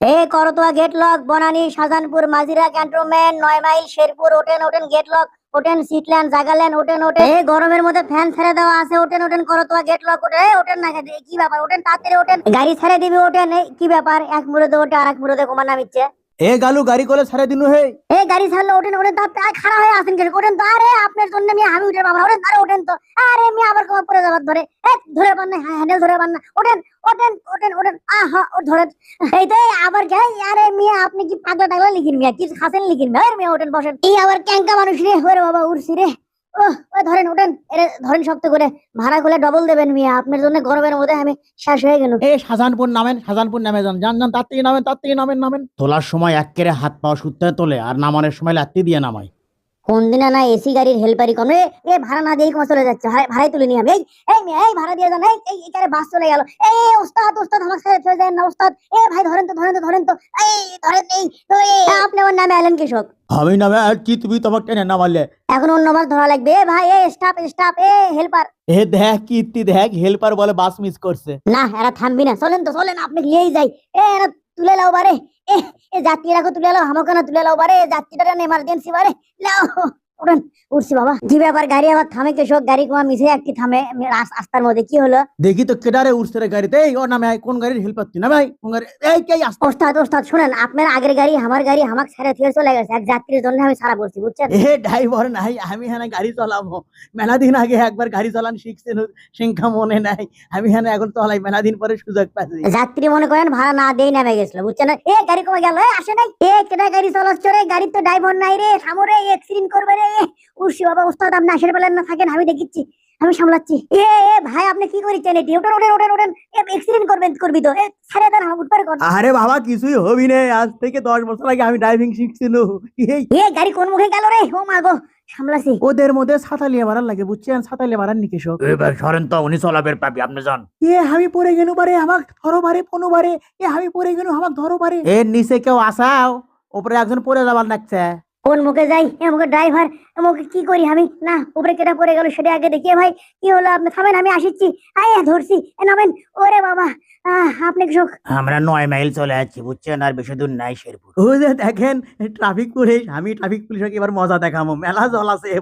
এ Karatoya gate lock Banani, Shahjahanpur, Majira, cantonment, নয় mile, Sherpur ওটেন ওটেন গেট লক ওটেন সিটল্যান্ড, জাগাল্যান্ড ওটেন ওটেন এই গরমের মধ্যে ফ্যান ছেড়ে দেওয়া আছে ওটেন ওটেন করতোয়া গেট লক ওটেন এই ওটেন না কি ব্যাপার ওটেন তাড়াতাড়ি ওটেন গাড়ি ছেড়ে দিবি ওটেন কি ব্যাপার, এক মুরদে ওটে আর এক মুরদে কমা নামিচ্ছে এ গালু, গাড়ি কলে সারে দিনু হে এ গাড়ি ছাড়লে ওঠেন ওঠেন তো, আপনি খাড়া হয়ে আসেন কেন? ওঠেন তো, আরে আপনার জন্য আমি আমি উঠে বাবা, ওঠেন আরে ওঠেন তো। আরে আমি আবার কমা পড়ে যাবার ধরে? এ, ধরে পান না হ্যান্ডেল ধরে পান না। ওঠেন ওঠেন ওঠেন ধরেন। এই তো আবার যাই আরে মিয়া, আপনি কি পাগলা টাগলা লিখিন মিয়া? কি খাসেন লিখিন মিয়া? ওঠেন, বসেন। এই আবার ক্যাঙ্কা মানুষ রে, হয়ে বাবা উড়ছি রে। ওই ধরেন ওঠেন এরে ধরেন শক্ত করে। ভাড়া করলে ডবল দেবেন মিয়া আপনার জন্য গরমের মধ্যে আমি শেষ হয়ে গেল এই শাহজাহানপুর নামেন শাহজাহানপুর নামে যান। যান যান তার থেকে নামেন তার থেকে নামেন নামেন। তোলার সময় এক কেড়ে হাত পাওয়া সুত্তে তোলে আর নামানোর সময় লাত্তি দিয়ে নামায়। কোন দিন না এসি গাড়ির হেল্পারি কম? রে এ ভাড়া না কমা চলে যাচ্ছে। ভাড়াই তুলে নিয়ে আমি এই এই এই ভাড়া দিয়ে যান এই এখানে বাস চলে গেল। এই ওস্তাদ ওস্তাদ আমার সাথে চলে যায় না ওস্তাদ। এ ভাই ধরেন তো ধরেন তো ধরেন তো। এই ধরেন এই তো আপনি আমার নামে এলেন কৃষক। আমি নামে আর কি তুমি টেনে নামালে এখন অন্য বাস ধরা লাগবে। এ ভাই এ স্টাফ স্টাফ এ হেল্পার এ দেখ কীর্তি দেখ হেল্পার বলে বাস মিস করছে। না এরা থামবি না। চলেন তো চলেন আপনি নিয়েই যাই। এ এরা তুলে লাও বারে। এ যাত্রীরা তুলে লাও আমাকে না তুলে লাও বারে যাত্রীটা এমার্জেন্সি বারে লাও উঠেন। উঠছি বাবা। কি ব্যাপার গাড়ি আবার থামে কৃষক গাড়ি কোমা মিশে একটি থামে রাস্তার মধ্যে। কি হলো? দেখি তো কেডারে উঠছে রে গাড়িতে। এই ও নামে কোন গাড়ির হেল্পার তুই নামে আয়, কোন গাড়ি এই কে আসতে ওস্তাদ ওস্তাদ শুনেন আপনার আগের গাড়ি আমার গাড়ি আমাকে ছেড়ে থেকে চলে গেছে। এক যাত্রীর জন্য আমি সারা পড়ছি বুঝছেন? এ ড্রাইভার নাই আমি হ্যাঁ গাড়ি চালাবো। মেলা দিন আগে একবার গাড়ি চালান শিখছেন সংখ্যা মনে নাই। আমি হ্যাঁ এখন চালাই মেলা দিন পরে সুযোগ পাচ্ছি। যাত্রী মনে করেন ভাড়া না দিয়ে নেমে গেছিল বুঝছেন? না? এ গাড়ি কমে গেল এ, আসে নাই। এ কেটা গাড়ি চালাচ্ছ রে? গাড়ির তো ড্রাইভার নাই রে থামো রে অ্যাক্সিডেন্ট করবে রে। উসি বাবা ওস্তাদ আপনি না থাকেন আমি দেখিচ্ছি আমি সামলাচ্ছি। এ এ ভাই আপনি কি করিচ্ছেন এটি ওঠেন ওঠেন ওঠেন ওঠেন অ্যাক্সিডেন্ট করবেন করবি তো। এ দেন উঠবার কর। আরে বাবা কিছুই হবি নে। আজ থেকে দশ বছর আগে আমি ড্রাইভিং শিখছিল। এই এ গাড়ি কোন মুখে গেল রে? ও মা গো সামলাছি। ওদের মধ্যে ছাতা লিয়ে মারার লাগে বুঝছেন? ছাতা লিয়ে মারার নিকেশক এবার সরেন তো উনি চলাবের পাবি আপনি যান। এ আমি পড়ে গেল বারে আমাক ধরো বারে কোনো বারে। এ আমি পড়ে গেল আমাক ধরো বারে। এর নিচে কেউ আসাও উপরে একজন পড়ে যাবার লাগছে। কোন মুখে যাই? এ মুখে ড্রাইভার মুখে কি করি আমি? না উপরে কেটা পড়ে গেল সেটা আগে দেখি এ ভাই। কি হলো আপনি? থামেন আমি আসিচ্ছি। আয় ধরছি। এ নামেন। ওরে বাবা। আপনি কৃষক। আমরা নয় মাইল চলে যাচ্ছি বুঝছেন? আর বেশি দূর নাই শেরপুর। ও যে দেখেন ট্রাফিক পুলিশ আমি ট্রাফিক পুলিশকে এবার মজা দেখাবো। মেলা জল আছে এ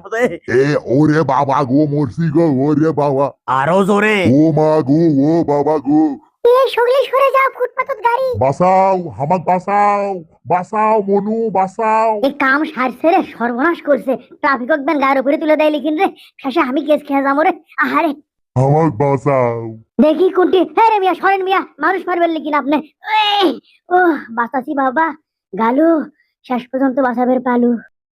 এ ওরে বাবা গো মরছি গো ওরে বাবা। আরও জোরে। ও মা গো ও বাবা গো। এ সগলি সরে যাও ফুটপাতত গাড়ি। বাঁচাও হামাক বাঁচাও। বাঁচাও মনু বাঁচাও। এই কাম সারছে রে সর্বনাশ করছে। ট্রাফিক ব্যান গায়ের উপরে তুলে দেয় লিখিন রে। শেষে আমি কেস খেয়ে যাব রে। আহারে। আমার বাঁচাও। দেখি কোনটি। হ্যাঁ রে মিয়া সরেন মিয়া মানুষ মারবেন লিখিন আপনি। ও বাঁচাছি বাবা। গালু শেষ পর্যন্ত বাঁচাবের পালু।